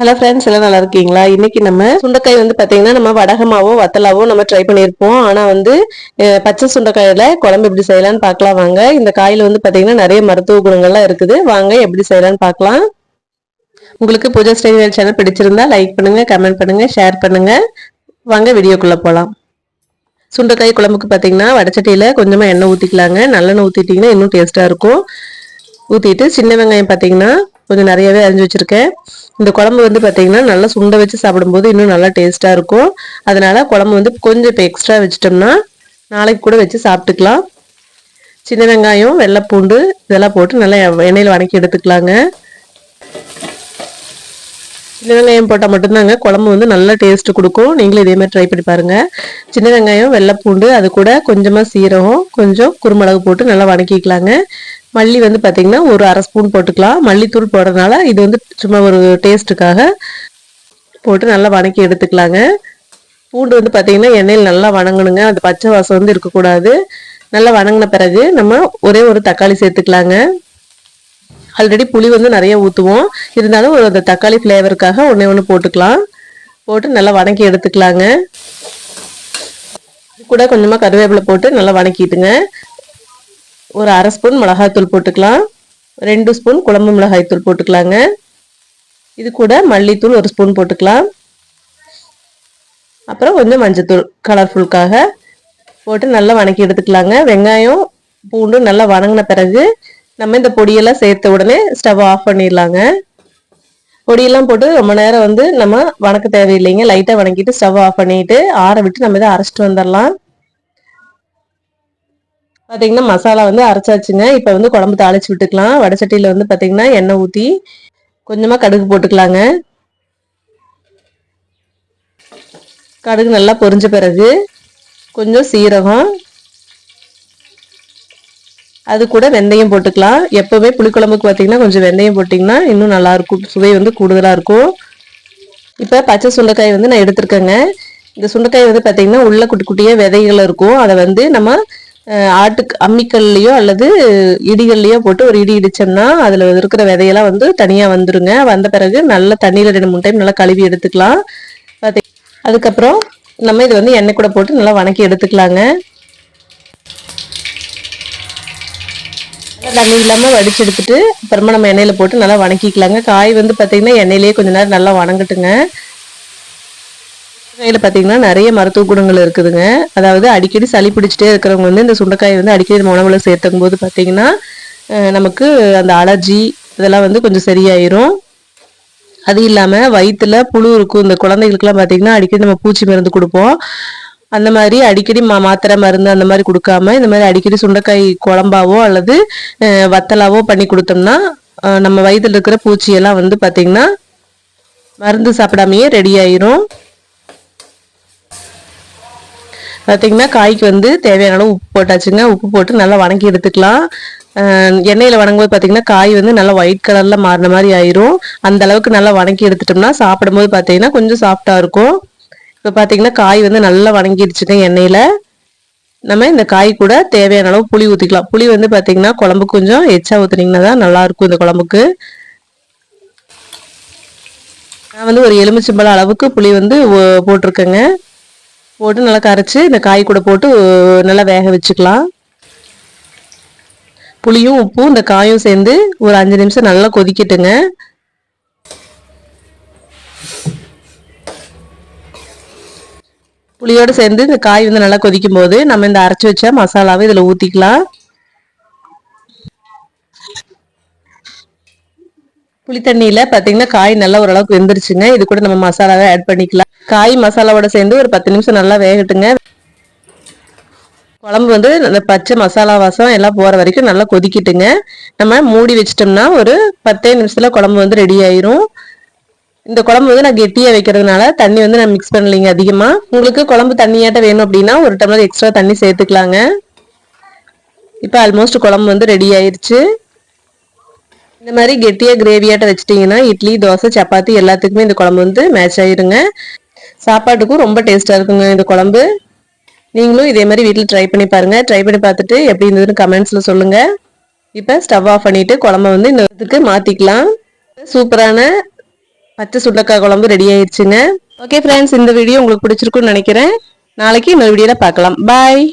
Hello friends எல்லாம் நல்லா இருக்கீங்களா? இன்னைக்கு நம்ம சுண்டைக்காய் வந்து பார்த்தீங்கன்னா நம்ம வடகமாவோ வத்தலாவோ நம்ம ட்ரை பண்ணியிருப்போம். ஆனால் வந்து பச்சை சுண்டைக்காயில் குழம்பு எப்படி செய்யலாம்னு பார்க்கலாம் வாங்க. இந்த காயில் வந்து பார்த்தீங்கன்னா நிறைய மருத்துவ குணங்கள்லாம் இருக்குது. வாங்க எப்படி செய்யலாம்னு பார்க்கலாம் உங்களுக்கு பூஜா ஸ்டைல் சேனல் பிடிச்சிருந்தா லைக் பண்ணுங்க கமெண்ட் பண்ணுங்க ஷேர் பண்ணுங்க. வாங்க வீடியோக்குள்ள போகலாம் சுண்டைக்காய் குழம்புக்கு பார்த்தீங்கன்னா வடச்சட்டியில் கொஞ்சமாக எண்ணெய் ஊற்றிக்கலாங்க நல்லெண்ணெய் ஊற்றிட்டிங்கன்னா இன்னும் டேஸ்ட்டாக இருக்கும். ஊற்றிட்டு சின்ன வெங்காயம் பார்த்தீங்கன்னா கொஞ்சம் நிறையவே அரிஞ்சு வச்சுருக்கேன். இந்த குழம்பு வந்து பார்த்தீங்கன்னா நல்லா சுண்டை வச்சு சாப்பிடும்போது இன்னும் நல்லா டேஸ்ட்டாக இருக்கும். அதனால் குழம்பு வந்து கொஞ்சம் இப்போ எக்ஸ்ட்ரா வச்சிட்டோம்னா நாளைக்கு கூட வச்சு சாப்பிட்டுக்கலாம். சின்ன வெங்காயம் வெள்ளைப்பூண்டு இதெல்லாம் போட்டு நல்லா எண்ணெயில் வதக்கி எடுத்துக்கலாங்க. சின்ன வெங்காயம் போட்டால் மட்டும்தாங்க குழம்பு வந்து நல்ல டேஸ்ட் கொடுக்கும். நீங்களும் இதே மாதிரி ட்ரை பண்ணி பாருங்கள் சின்ன வெங்காயம் வெள்ளைப்பூண்டு அது கூட கொஞ்சமாக சீரகம் கொஞ்சம் குருமிளகு போட்டு நல்லா வதக்கிக்கலாங்க மல்லி வந்து பார்த்தீங்கன்னா ஒரு அரை ஸ்பூன் போட்டுக்கலாம். மல்லித்தூள் போடுறதுனால இது வந்து சும்மா ஒரு டேஸ்ட்டுக்காக போட்டு நல்லா வதக்கி எடுத்துக்கலாங்க. பூண்டு வந்து பார்த்தீங்கன்னா எண்ணெயில் நல்லா வணங்கணுங்க. அந்த பச்சை வாசம் வந்து இருக்கக்கூடாது. நல்லா வணங்கின பிறகு நம்ம ஒரே ஒரு தக்காளி சேர்த்துக்கலாங்க. ஆல்ரெடி புளி வந்து நிறைய ஊற்றுவோம் இருந்தாலும் ஒரு அந்த தக்காளி ஃப்ளேவருக்காக ஒன்றே ஒன்று போட்டுக்கலாம். போட்டு நல்லா வதக்கி எடுத்துக்கலாங்க. கூட கொஞ்சமாக கருவேப்பிலை போட்டு நல்லா வணக்கிட்டுங்க. ஒரு அரை ஸ்பூன் மிளகாய்த்தூள் போட்டுக்கலாம். ரெண்டு ஸ்பூன் குழம்பு மிளகாய்த்தூள் போட்டுக்கலாங்க. இது கூட மல்லித்தூள் ஒரு ஸ்பூன் போட்டுக்கலாம். அப்புறம் கொஞ்சம் மஞ்சத்தூள் கலர்ஃபுல்காக போட்டு நல்லா வதக்கி எடுத்துக்கலாங்க. வெங்காயம் பூண்டு நல்லா வணங்கின பிறகு நம்ம இந்த பொடியெல்லாம் சேர்த்த உடனே ஸ்டவ் ஆஃப் பண்ணிடலாங்க. பொடியெல்லாம் போட்டு ரொம்ப நேரம் வந்து நம்ம வணக்க தேவையில்லைங்க. லைட்டாக வணக்கிட்டு ஸ்டவ் ஆஃப் பண்ணிட்டு ஆற விட்டு நம்ம இதை அரைச்சிட்டு வந்துடலாம். பார்த்தீங்கன்னா மசாலா வந்து அரைச்சாச்சுங்க. இப்போ வந்து குழம்பு தாளிச்சு விட்டுக்கலாம். வடச்சட்டியில் வந்து பார்த்தீங்கன்னா எண்ணெய் ஊற்றி கொஞ்சமாக கடுகு போட்டுக்கலாங்க. கடுகு நல்லா பொரிஞ்ச பிறகு கொஞ்சம் சீரகம். அது கூட வெந்தயம் போட்டுக்கலாம். எப்போவுமே புளிக்குழம்புக்கு பார்த்தீங்கன்னா கொஞ்சம் வெந்தயம் போட்டிங்கன்னா இன்னும் நல்லாயிருக்கும் சுவை வந்து கூடுதலாக இருக்கும். இப்போ பச்சை சுண்டைக்காய் வந்து நான் எடுத்திருக்கேங்க. இந்த சுண்டைக்காய் வந்து பார்த்தீங்கன்னா உள்ள குட்டி குட்டியாக விதைகள் இருக்கும். அதை வந்து நம்ம ஆட்டுக்கு அம்மிக்கல்லையோ அல்லது இடிகள்லையோ போட்டு ஒரு இடி இடிச்சோம்னா அதில் இருக்கிற விதையெல்லாம் வந்து தனியாக வந்துருங்க. வந்த பிறகு நல்லா தண்ணியில் ரெண்டு மூணு டைம் நல்லா கழுவி எடுத்துக்கலாம். அதுக்கப்புறம் நம்ம இது வந்து எண்ணெய் கூட போட்டு நல்லா வணக்கி எடுத்துக்கலாங்க. தண்ணி இல்லாமல் வடிச்சு எடுத்துட்டு அப்புறமா நம்ம எண்ணெயில் போட்டு நல்லா வணக்கிக்கலாங்க. காய் வந்து பார்த்திங்கன்னா எண்ணெயிலேயே கொஞ்ச நேரம் நல்லா வணங்கட்டுங்க. சுண்டைக்காயில் பார்த்தீங்கன்னா நிறைய மருத்துவ குணங்கள் இருக்குதுங்க. அதாவது அடிக்கடி சளி பிடிச்சிட்டே இருக்கிறவங்க வந்து இந்த சுண்டைக்காய் வந்து அடிக்கடி நம்ம உணவில் சேர்த்துக்கும் போது பார்த்தீங்கன்னா நமக்கு அந்த அலர்ஜி இதெல்லாம் வந்து கொஞ்சம் சரியாயிரும். அது இல்லாமல் வயிற்றுல புழு இருக்கும். இந்த குழந்தைகளுக்குலாம் பார்த்தீங்கன்னா அடிக்கடி நம்ம பூச்சி மருந்து கொடுப்போம். அந்த மாதிரி அடிக்கடி மா மாத்திரை மருந்து அந்த மாதிரி கொடுக்காம இந்த மாதிரி அடிக்கடி சுண்டைக்காய் குழம்பாவோ அல்லது வத்தலாவோ பண்ணி கொடுத்தோம்னா நம்ம வயிற்றுல இருக்கிற பூச்சியெல்லாம் வந்து பார்த்திங்கன்னா மருந்து சாப்பிடாமையே ரெடி ஆயிரும். பார்த்திங்கன்னா காய்க்கு வந்து தேவையான அளவு உப்பு போட்டாச்சுங்க. உப்பு போட்டு நல்லா வணக்கி எடுத்துக்கலாம். எண்ணெயில் வணங்கும்போது பார்த்தீங்கன்னா காய் வந்து நல்லா ஒயிட் கலரில் மாறின மாதிரி ஆயிரும். அந்த அளவுக்கு நல்லா வணக்கி எடுத்துட்டோம்னா சாப்பிடும்போது பார்த்தீங்கன்னா கொஞ்சம் சாஃப்டாக இருக்கும். இப்போ பார்த்தீங்கன்னா காய் வந்து நல்லா வணங்கிடுச்சுங்க எண்ணெயில். நம்ம இந்த காய் கூட தேவையான அளவு புளி ஊற்றிக்கலாம் புளி வந்து பார்த்தீங்கன்னா குழம்பு கொஞ்சம் எச்சா ஊற்றுனீங்கன்னா தான் நல்லாயிருக்கும் இந்த குழம்புக்கு. நான் வந்து ஒரு எலுமிச்சம்பழம் அளவுக்கு புளி வந்து போட்டிருக்கேங்க. போட்டு நல்லா கரைச்சி இந்த காய் கூட போட்டு நல்லா வேக வச்சுக்கலாம். புளியும் உப்பும் இந்த காயும் சேர்ந்து ஒரு அஞ்சு நிமிஷம் நல்லா கொதிக்கட்டுங்க. புளியோடு சேர்ந்து இந்த காய் வந்து நல்லா கொதிக்கும் போது நம்ம இந்த அரைச்சி வச்ச மசாலாவை இதில் ஊற்றிக்கலாம் புளி தண்ணியில் பார்த்தீங்கன்னா காய் நல்லா ஓரளவுக்கு வெந்துருச்சுங்க. இது கூட நம்ம மசாலாவை ஆட் பண்ணிக்கலாம். காய் மசாலாவோட சேர்ந்து ஒரு பத்து நிமிஷம் நல்லா வேகட்டுங்க. குழம்பு வந்து அந்த பச்சை மசாலா வாசம் எல்லாம் போகிற வரைக்கும் நல்லா கொதிக்கிட்டுங்க. நம்ம மூடி வச்சிட்டோம்னா ஒரு பத்தே நிமிஷத்தில் குழம்பு வந்து ரெடி ஆயிரும். இந்த குழம்பு வந்து நான் கெட்டியாக வைக்கிறதுனால தண்ணி வந்து நான் மிக்ஸ் பண்ணலைங்க அதிகமாக உங்களுக்கு குழம்பு தண்ணியாட்ட வேணும் அப்படின்னா ஒரு டம்ளர் எக்ஸ்ட்ரா தண்ணி சேர்த்துக்கலாங்க. இப்போ ஆல்மோஸ்ட் குழம்பு வந்து ரெடி ஆயிடுச்சு இந்த மாதிரி கெட்டியாக கிரேவியாட்ட வச்சிட்டிங்கன்னா இட்லி தோசை சப்பாத்தி எல்லாத்துக்குமே இந்த குழம்பு வந்து மேட்ச் ஆயிருங்க. சாப்பாட்டுக்கும் ரொம்ப டேஸ்ட்டாக இருக்குங்க இந்த குழம்பு. நீங்களும் இதே மாதிரி வீட்டில் ட்ரை பண்ணி பாருங்கள் ட்ரை பண்ணி பார்த்துட்டு எப்படி இருந்ததுன்னு கமெண்ட்ஸில் சொல்லுங்கள் இப்போ ஸ்டவ் ஆஃப் பண்ணிவிட்டு குழம்ப வந்து இந்த இதுக்கு மாற்றிக்கலாம் சூப்பரான பச்சை சுண்டக்காய் குழம்பு ரெடி ஆயிடுச்சுங்க ஓகே ஃப்ரெண்ட்ஸ் இந்த வீடியோ உங்களுக்கு பிடிச்சிருக்குன்னு நினைக்கிறேன். நாளைக்கு இன்னொரு வீடியோவில் பார்க்கலாம். பாய்